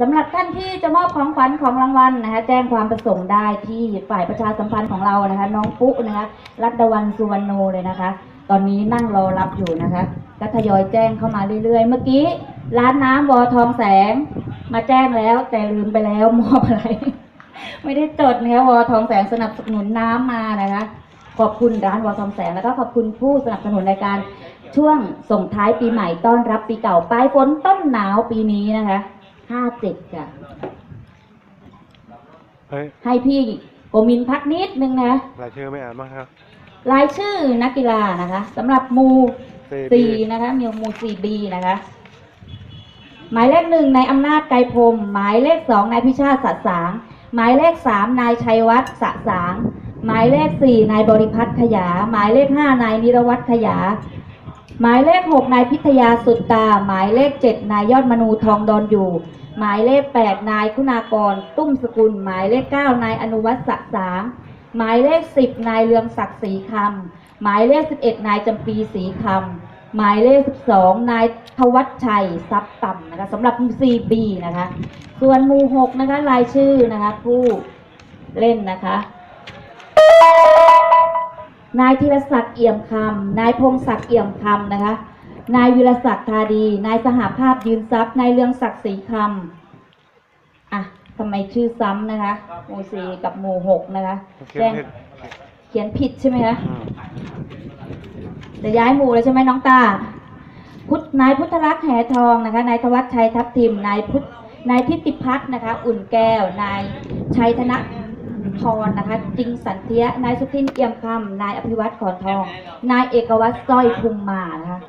สำหรับท่านที่จะมอบของขวัญของรางวัลนะคะ แจ้งความประสงค์ได้ที่ฝ่ายประชาสัมพันธ์ของเรานะคะ น้องปุ๊นะคะรัตดวันสุวรรณโนเลยนะคะ ตอนนี้นั่งรอรับอยู่นะคะก็ทยอยแจ้งเข้ามาเรื่อยๆ เมื่อกี้ ร้านน้ำวอทองแสง มาแจ้งแล้วแต่ลืมไปแล้วมอบอะไร ไม่ได้จดนะคะวอทองแสงสนับสนุนน้ำมานะคะ ขอบคุณร้านวอทองแสงแล้วก็ขอบคุณผู้สนับสนุนรายการช่วงส่งท้ายปีใหม่ต้อนรับปีเก่าปลายฝนต้นหนาวปีนี้นะคะ ห้าเจ็ดจ้ะเฮ้ยให้พี่โกมินพักนิดนึงนะ รายชื่อไม่อ่านบ้างครับรายชื่อนักกีฬานะคะสำหรับหมู 4B สี่นะคะมีหมูสี่บีนะคะ หมายเลขหนึ่งนายอำนาจไกรพรมหมายเลขสองนายพิชาติสัตสาง หมายเลขสามนายชัยวัฒน์สะสาง หมายเลขสี่นายบริพัตรขยา หมายเลขห้านายนิรวัตรขยา หมายเลขหกนายพิทยาสุดตา หมายเลขเจ็ดนายยอดมนูทองดอนอยู่ หมายเลขแปดนายคุณากร ตุ้มสกุล หมายเลขเก้านายอนุวัฒน์สะสางหมายเลขสิบนายเลืองศักดิ์ศรีคำหมายเลขสิบเอ็ดนายจำปีศรีคำหมายเลขสิบสองนายทวัชชัยทรัพย์ต่ำนะคะสำหรับ CB นะคะ ส่วนหมู่หกนะคะรายชื่อนะคะผู้เล่นนะคะ นายธีรศักดิ์เอี่ยมคำนายพงศักดิ์เอี่ยมคำนะคะ นายวิรศักดิ์ธาดี นายสหภาพยืนทรัพย์ นายเรืองศักดิ์ศรีคำอะทำไมชื่อซ้ำนะคะ หมู่สี่กับหมู่หกนะคะเขียแจ้นงผิดเขียนผิดใช่ไหมคะอืมจะย้ายหมู่เลยใช่ไหมน้องตา พุทธนายพุทธลักษณ์แหทองนะคะ นายธวัชชัยทัพทิม นายพุทธนายทิติพัฒน์นะคะ อุ่นแก้ว นายชัยธน พรนะคะจิงสันเทียนายสุทินเอี่ยมคำนายอภิวัตรขอนทอง นายเอกวัตรสร้อยพุงมานะคะ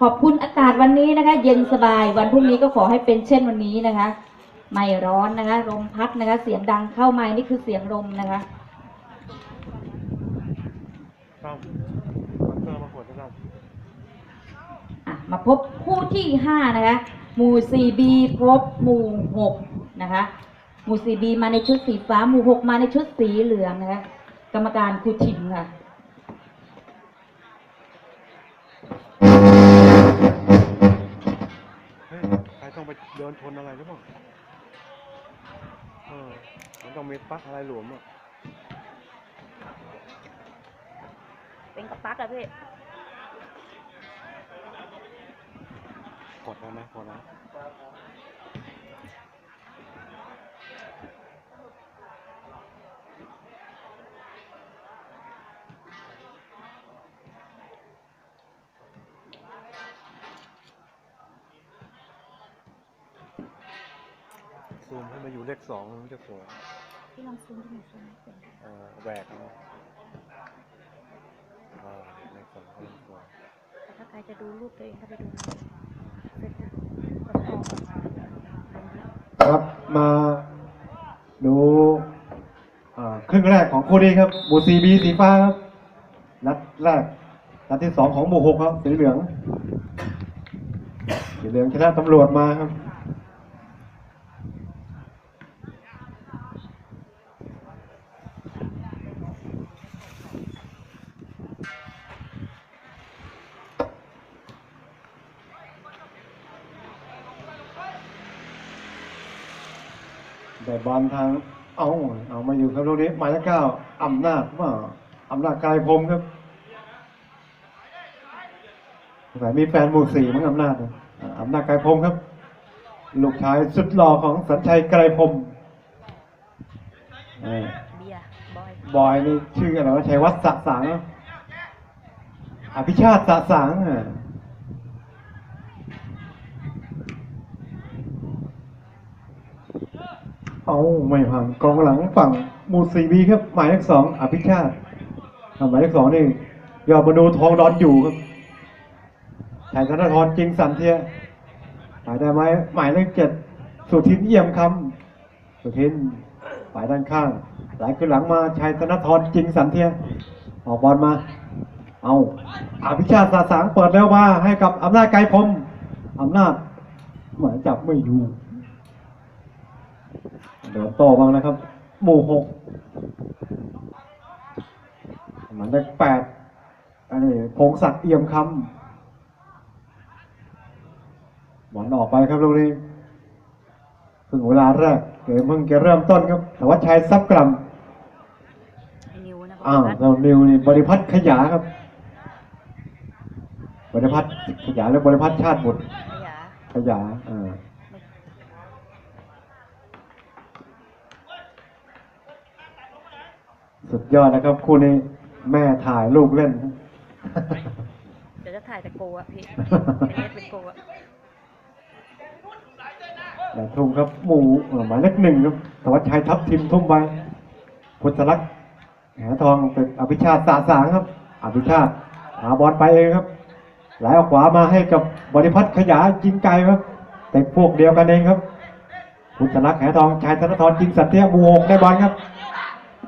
ขอบคุณอากาศวันนี้นะคะ เย็นสบายวันพรุ่งนี้ก็ขอให้เป็นเช่นวันนี้นะคะ ไม่ร้อนนะคะลมพัดนะคะ เสียงดังเข้ามานี่คือเสียงลมนะคะมาพบคู่ที่ห้านะคะ หมู่ 4B พบหมู่หกนะคะ หมู่ 4B มาในชุดสีฟ้า หมู่หกมาในชุดสีเหลืองนะคะกรรมการครูทิมค่ะเฮ้ยใครต้องไปเดินชนอะไรหรือเปล่าเออมันต้องมีปลั๊กอะไรหลวมอะ เป็นกระปักอะพี่ กดแล้วนะกดแล้ว ซูมให้มาอยู่เลขสองมันจะสวยพี่ลองซูมที่หนูซูมเอ่อแหวกเอาอ่าเลขสองก็เลขสวยแต่ถ้าใครจะดูรูปตัวเองก็ไปดูเฟซบุ๊กครับมาดูอ่าครึ่งแรกของคู่นี้ครับ หมู่สีบีสีฟ้าครับนัดแรกนัดที่สองของหมู่หกครับสีเหลืองสีเหลืองชนะตำรวจมาครับ แต่บอลทางเอาเอามาอยู่ครับตรงนี้หมายเลขเก้าอำนาจว่าอำนาจกายพรหมครับแต่มีแฟนหมู่สี่มั้งอำนาจนะอ่าอำนาจกายพรหมครับ ลูกชายสุดหล่อของสัญชัยไกรพรหมอ่าเบียร์บอยบอยนี่ชื่ออะไรวะชัยวัฒน์สะสางอะอภิชาติสะสางอะ เอาไม่พังกองหลังฝั่งหมูซีบีครับหมายเลขสองอภิชาติหมายเลขสองนี่ยอดมนูทองดอนอยู่ครับชายธนทรจริงสันเทียหมายได้ไหมหมายเลขเจ็ดสุทินเยี่ยมคำสุทินฝ่ายด้านข้างหลขึ้นหลังมาชายธนทรจริงสันเทียออกบอลมา เอาอภิชาติสาสางเปิดแล้วมาให้กับอำนาจไกรพรมอำนาจเหมือนจับไม่อยู่ เดินโตบ้างนะครับ หมู่หกหมันได้แปดอันนี้พงศักดิ์เอี่ยมคำบอลออกไปครับลูกนี้พึ่งเวลาแรกเกมเพิ่งจะเริ่มต้นครับแต่ว่าชัยซับกลัมไอ้นิวนะอ้าวเรานิวนี่บริพัตรขยาครับ บริพัตรขยาและบริพัตรชาติบุตรขยะขยาอ่า สุดยอดนะครับ คู่นี้แม่ถ่ายลูกเล่น เดี๋ยวจะถ่ายแต่โกอะพี่เป็นเล็ดเป็นโกอะแต่ทุ่มครับหมู่เอ่อหมายเลขหนึ่งครับธวัชชัยทัพทิมทุ่มไปพุทธลักษณ์แหนทองเป็นอภิชาติสาสางครับ อภิชาติหาบอลไปเองครับไหลออกขวามาให้กับบริพัตรขยายิงไกลครับ แต่พวกเดียวกันเองครับพุทธลักษณ์แหนทองชายธนทรจริงสันเทียหมู่หกได้บอลครับ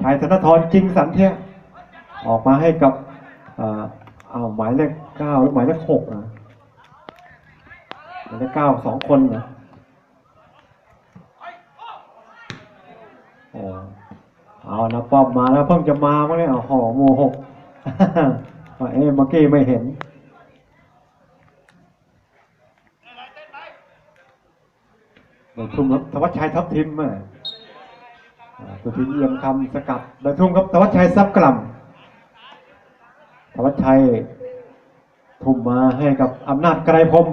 ชายธนทรจริงสันเทียออกมาให้กับเอ่อเอาหมายเลขเก้าหรือหมายเลขหกอะหมายเลขเก้าสองคนนะโอ้เอานะป้อมมาแล้วเพิ่งจะมาเมื่อกี้เอาห่อโมหกว่าเอ๊ะเมื่อกี้ไม่เห็นโดยทุ่มครับธวัชชัยทัพทิมอะ อ่าตัวทีเยี่ยมคำสกัดโดยทุ่มครับธวัชชัยซับกล่ำธวัชชัยทุ่มมาให้กับอำนาจไกรพรม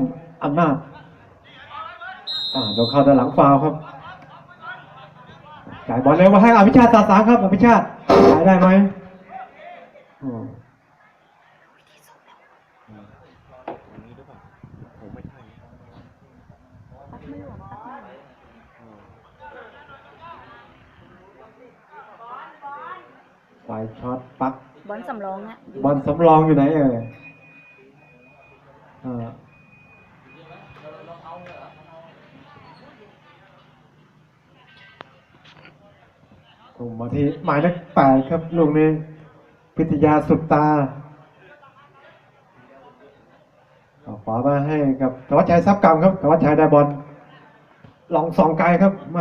อำนาจอ่าโดนเข้าด้านหลังฟาวครับจ่ายบอลเร็วมาให้อภิชาติสาสางครับอภิชาติจ่ายได้ไหมอืม อย่างนี้หรือเปล่าผมไม่ใช่ ปักไม่หลวมปักไม่หลวม ไฟช็อตปัก บอลสำรองอยู่บอลสำรองอยู่ไหนเอ่ยอ่าถูกมาที่หมายเลขแปดครับลูกนี้พิทยาสุดตาเอาขวามาให้กับธวัชชัยทรัพย์กรรมครับธวัชชัยได้บอลลองสองไกลครับแหม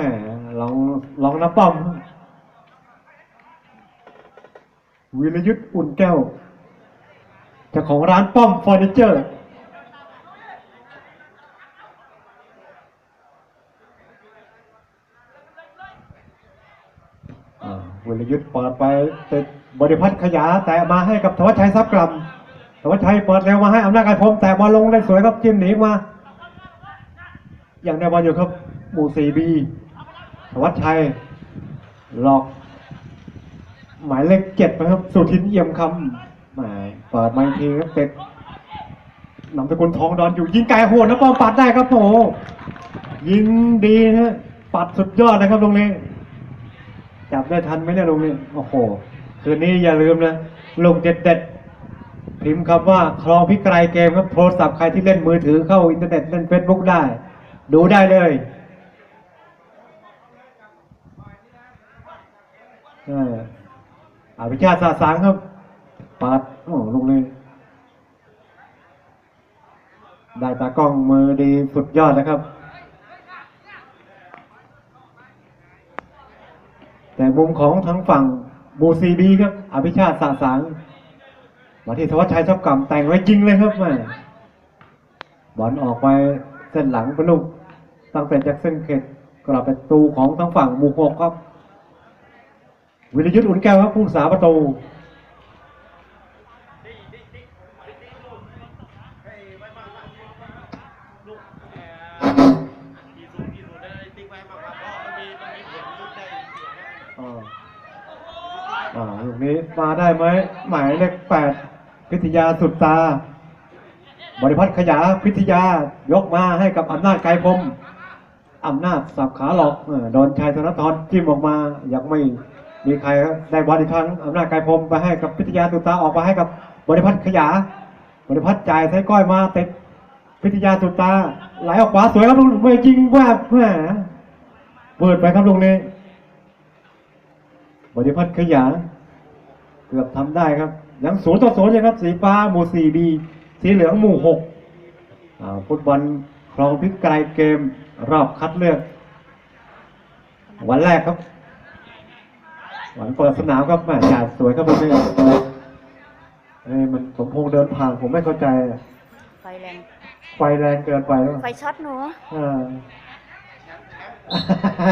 ลองลองน้ำป้อม วิรยุทธ์อุ่นแก้วเจ้าของร้านป้อมเฟอร์นิเจอร์วิรยุทธ์เปิดไปติดบริพัตรขยาแต่มาให้กับธวัชชัยทรัพย์กลัมธวัชชัยเปิดเร็วมาให้อำนาจไกรพรมแต่บอลลงได้สวยครับจิ้มหนีมา อย่างได้บอลอยู่ครับ หมู่สี่บีธวัชชัยหลอก หมายเลขเจ็ดนะครับ สุทินเอี่ยมคำหมเปิดมาอีกทีครับเป็ดนำตะกุลทองดอนอยู่ยิงไกลโหดนะป้อมปัดได้ครับโอ้โหยิงดีนะฮะปัดสุดยอดนะครับตรงนี้จับได้ทันไหมเนี่ยตรงนี้โอ้โหคืนนี้อย่าลืมนะลงเด็ดเด็ดพิมพ์คำว่าคลองพิกรายเกมครับโทรศัพท์ใครที่เล่นมือถือเข้าอินเทอร์เน็ตเล่นเฟซบุ๊กได้ ดูได้เลยเอ ออภิชาติสาสางครับปาดโอ้ลงเลย ได้ตากล้องมือดีสุดยอดนะครับ แต่มุมของทั้งฝั่งบูซีบีครับอภิชาติสาสางมาที่ธวัชชัยชอบกำแต่งไว้จริงเลยครับแม่บอลออกไปเส้นหลังเป็นลูกตั้งแต่จากเส้นเขตกลับประตูของทั้งฝั่งมูหกครับ วิรยุทธ์อุ่นแก้วครับผู้สาประตูอ่าอ่าลูกนี้มาได้ไหมหมายเลขแปดพิทยาสุดตา บริพัตรขยาพิทยายกมาให้กับอำนาจไกรพรมอำนาจสับขาหลอกโดนชายธนทรจิ้มออกมายังไม่ มีใครได้บอลอีกครั้งอำนาจไกรพรมไปให้กับพิทยาสุดตาออกมาให้กับบริพัตรขยา บริพัตรจ่ายใส่ก้อยมาติดพิทยาสุดตาไหลออกขวาสวยครับลูกไม่จริงว่าแหมเปิดไปครับลูกนี้ บริพัตรขยา เกือบทำได้ครับยังศูนย์ต่อศูนย์เลยครับ สีฟ้าหมู่สี่บีสีเหลืองหมู่หกอ่าฟุตบอลคลองพิกไกรเกมรอบคัดเลือก วันแรกครับ วันเปิดสนามครับแม่จ่าสวยครับผมเนี่ยเอ้ยมันสมพงษ์เดินผ่านผมไม่เข้าใจอะไฟแรง ไฟแรงเกินไปแล้วไฟช็อตหนูอ่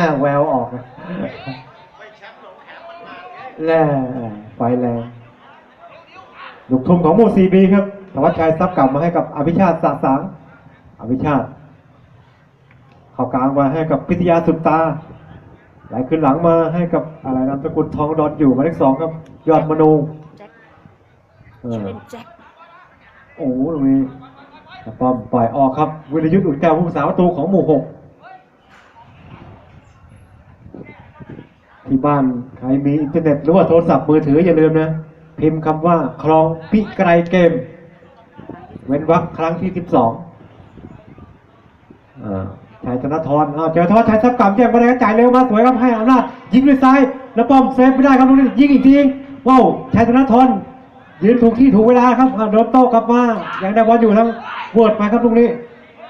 าแววออกนะแล่ไฟแรงลูกทุ่มของหมู่ซีบีครับธวัชชัยซับกลับมาให้กับอภิชาติสะสางอภิชาติ เข้ากลางมาให้กับพิทยาสุดตา ไหลขึ้นหลังมาให้กับอะไรนามสกุลทองดอนอยู่หมายเลขสองครับ ยอดมนูแจ็คเอชื่ออเล่นแจ็คโอ้โหตรงนี้ป้อมปล่อยออกครับ วิรยุทธ์อุ่นแก้วผู้สาประตูของหมู่หกที่บ้านใครมีอินเทอร์เน็ตหรือว่าโทรศัพท์มือถืออย่าลืมนะ พิมพ์คำว่าคลองพิไกรเกม เว้นวรรคครั้งที่สิบสอง ชัยธนทรอ้าวเจอทวัชชัยทับกลับแย่งมาได้จ่ายเร็วมาสวยครับให้อำนาจยิงด้วยซ้าย แล้วป้อมเซฟไม่ได้ครับลูกนี้ยิงอีกทีว้าวชัยธนทรยืนถูกที่ถูกเวลาครับอ่าโดนโต้กลับมายังได้บอลอยู่ทั้งเวิร์ดไปครับลูกนี้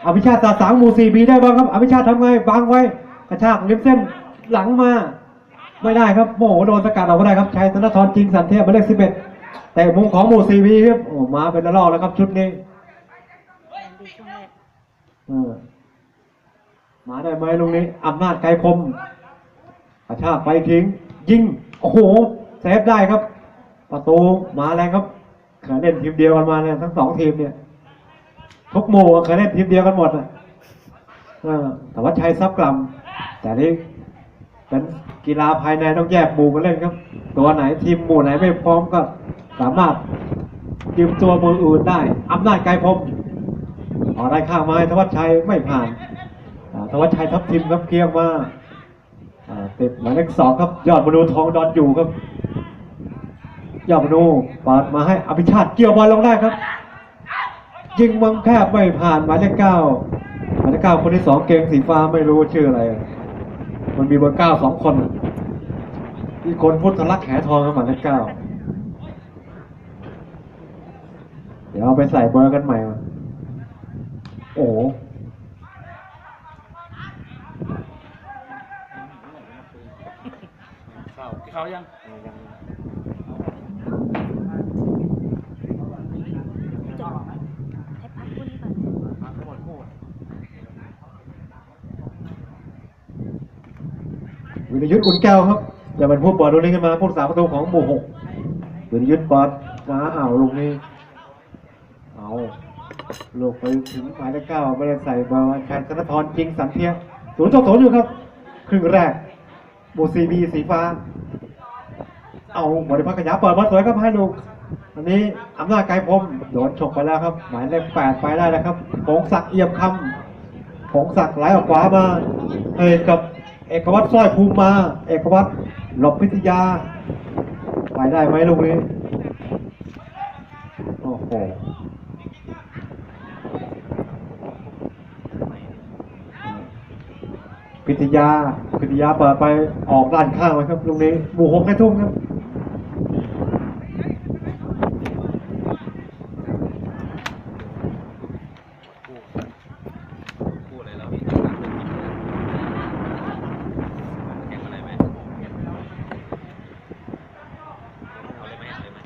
อภิชาติสาสางหมูซีบีได้บ้างครับอภิชาติทำไงวางไว้กระชากริมเส้นหลังมา ไม่ได้ครับโอ้โหโดนสกัดออกไม่ได้ครับชัยธนทรจริงสันเทพหมายเลขสิบเอ็ดแต่มุมของหมูซีบีครับโอ้มาเป็นระลอกแล้วครับชุดนี้ มาได้ไหมลุงนี้อำนาจไกรพรมกระชากไปทิ้ง ยิง โอ้โหเซฟได้ครับ ประตูมาแรงครับเคยเล่นทีมเดียวกันมาเนี่ยทั้งสองทีมเนี่ยทุกหมู่เคยเล่นทีมเดียวกันหมดอะเออแต่ว่าชัยซับกลัมแต่นี่เป็นกีฬาภายในต้องแยกหมู่กันเล่นครับ ตัวไหนทีมหมู่ไหนไม่พร้อมก็สามารถยืมตัวมืออื่นได้อำนาจไกรพรมพอได้ข้างไม้ธวัชชัยไม่ผ่าน ธวัชชัยทับทิมครับเกียงมาติดหมายเลขสองครับยอดมนูทองดอนอยู่ครับ ยอดมนูปาดมาให้อภิชาติเกี่ยวบอลลงได้ครับ ยิงมังแคบไม่ผ่านหมายเลขเก้าหมายเลขเก้าคนที่สองเกงสีฟ้าไม่รู้ชื่ออะไร มันมีเบอร์เก้าสองคนอีกคนพุทธลักษ์แหทองครับหมายเลขเก้าเดี๋ยวเอาไปใส่เบอร์กันใหม่มาโอ้ โหเขายังจบให้พักพวกนี้ก่อนวิรยุทธ์อุ่นแก้วครับจะเป็นผู้เปิดลูกนี้ขึ้นมาผู้สาประตูของหมู่หกวิรยุทธ์เปิดมาอ้าวลูกนี้เอาลูกไปถึงหมายเลขเก้าไม่ได้ใส่บอร์ชัยธนทรจริงสันเทียศูนย์ต่อศูนย์อยู่ครับ ครึ่งแรก บซีบีสีฟ้า เอาบริพักขยาเปิดมาสวยครับให้ลูกอันนี้อำนาจไกรพรมโดนฉกไปแล้วครับ หมายเลขแปดไปได้แล้วครับพงศักดิ์เอี่ยมคำพงศักดิ์ไหลออกขวามาเอยกับเอกวัตรสร้อยภูมิมา เอกวัตรหลบพิทยา ไปได้ไหมลูกนี้ โอ้โห พิทยาพิทยาเปิดไปออกด้านข้างเลยครับลูกนี้หมู่หกให้ทุ่มครับพูดอะไรแล้วพี่ต้องการเรื่องจริงเลยแข่งอะไรไหมเอาเลยไหมเอาเลยไหม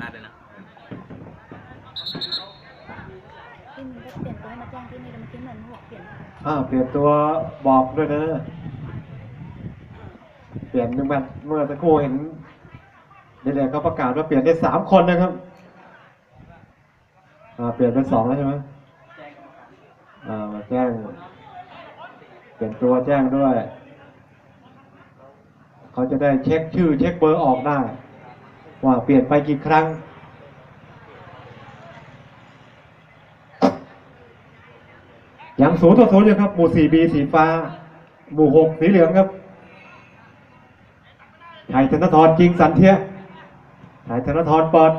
ลาดเลยนะที่มึงก็เปลี่ยนตัวให้มาแจ้งที่นี่แล้วเมื่อกี้เหมือนหัวเปลี่ยน อ่าเปลี่ยนตัวบอกด้วยนะ เปลี่ยนหนึ่งแมตช์เมื่อสักครู่เห็นเดี๋ยๆเขาประกาศว่าเปลี่ยนได้สามคนนะครับอ่าเปลี่ยนเป็นสองแล้วใช่ไหมอ่ามาแจ้ง เปลี่ยนตัวแจ้งด้วย เขาจะได้เช็คชื่อ เช็คเบอร์ออกได้ ว่าเปลี่ยนไปกี่ครั้ง ยัง ศูนย์ต่อศูนย์อยู่ครับ หมู่สี่บีสีฟ้า หมู่หกสีเหลืองครับไทยธนทรจริงสันเทียไทยธนทรเปิด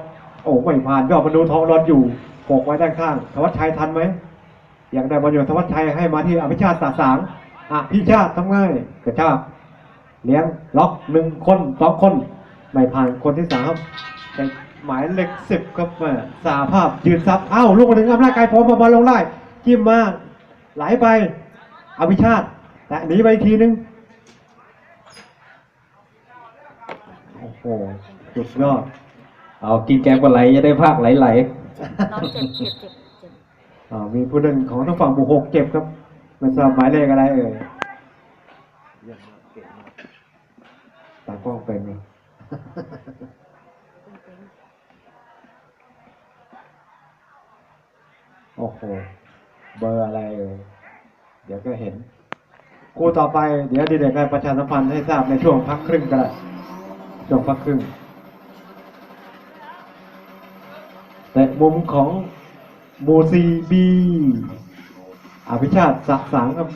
โอ้ไม่ผ่านยอดมนูทองรอนอยู่โปกไว้ด้านข้างธวัชชัยทันไหมอยังได้บอลอยู่ธวัชชัยให้มาที่อภิชาติสาสางอภิชาติทำไงกระชากเลี้ยงล็อกหนึ่งคนสองคน ไม่ผ่านคนที่สามแต่หมายเลขสิบครับม่สาภาพยืนซับอ้าวลูกมาถึงอำนาจกายพรมมาบอลลงได้จิ้มมา ไหลไปอภิชาติแต่หนีไปอีกทีนึง โอ้โหสุดยอด เอากินแกงปลาไหลจะได้ภาคไหลน้องเจ็บเจ็บเจ็บเจ็บอ่ามีผู้หนึ่งของทางฝั่งหมู่หกเจ็บครับไม่ทราบหมายเลขอะไรเอ่ยเยี่ยมมากเก่งมากตากล้องเป็นไหม โอ้โห เบอร์อะไรเอ่ยเดี๋ยวก็เห็นครูต่อไปเดี๋ยวดีเด็กได้ประชาสัมพันธ์ให้ทราบในช่วงพักครึ่งก็ได้ช่วงพักครึ่งแต่มุมของมูซีบีอภิชาติสักสังครับ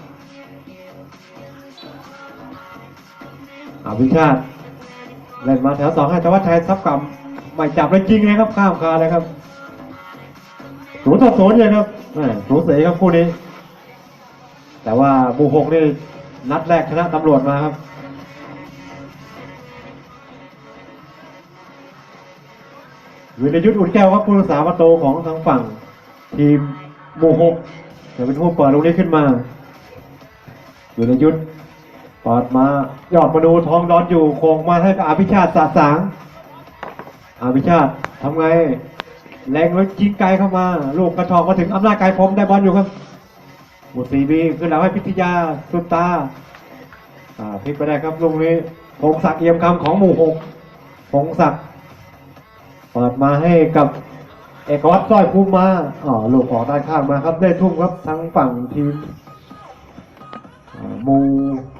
อภิชาติเล่นมาแถวสองให้ธวัชชัยทับกรรมไม่จับเลยจริงเลยครับข้ามคาเลยครับศูนย์ต่อศูนย์เลยครับ สูสีครับคู่นี้ แต่ว่าบูหกนี่นัดแรกชนะตำรวจมาครับวิรยุทธ์อุ่นแก้วครับผู้รักษาประตูของทางฝั่ง ทีมบูหกจะเป็นผู้เปิดลูกนี้ขึ้นมาวิรยุทธ์เปิดมา ยอดมาดูทองร้อนอยู่โค้งมาให้กับอภิชาติสาสางอภิชาติทำไง แรงแล้วยิงไกลเข้ามาลูกกระชอกมาถึงอำนาจไกลพรมได้บอลอยู่ครับหมดสีบีขึ้นแล้วให้พิทยาสุดตาอ่าพลิกไปได้ครับลูกนี้พงศักดิ์เอี่ยมคำของหมู่หกพงศักดิ์เปิดมาให้กับเอกวัตรสร้อยภูมิมาอ๋อลูกออกด้านข้างมาครับ ได้ทุ่มครับทั้งฝั่งทีมหมู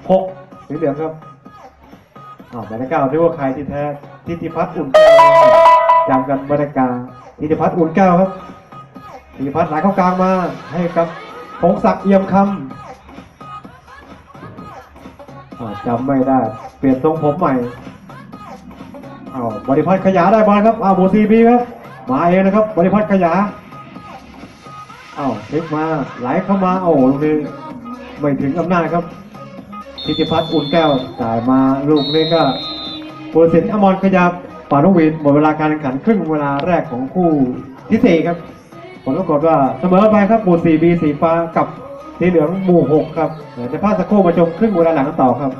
หกสีเหลืองครับอ๋อหมายเลขเก้าเรียกว่าใครที่แท้ทิติพัฒน์อุ่นแก้วจำกันบรรยากาศ ทิติพัฒน์อุ่นแก้วครับทิติพัฒน์ไหลเข้ากลางมาให้กับพงศักดิ์เอี่ยมคำจำไม่ได้ เปลี่ยนทรงผมใหม่อ้าวบริพัตรขยาได้บอลครับอ้าวบูซีบีครับมาเองนะครับ บริพัตรขยาอ้าวพลิกมาไหลเข้ามาโอ้โหลูกนี้ไม่ถึงอำนาจครับธิติพัฒน์อุ่นแก้วจ่ายมาลูกนี้ก็ปุรสินอมรขยับ ปานุวินหมดเวลาการแข่งขันครึ่งเวลาแรกของคู่ที่สี่ครับผลปรากฏว่าเสมอไปครับหมู่สี่บีสีฟ้ากับสีเหลืองหมู่หกครับเดี๋ยวจะพาสักครู่มาชมครึ่งเวลาหลังกันต่อครับ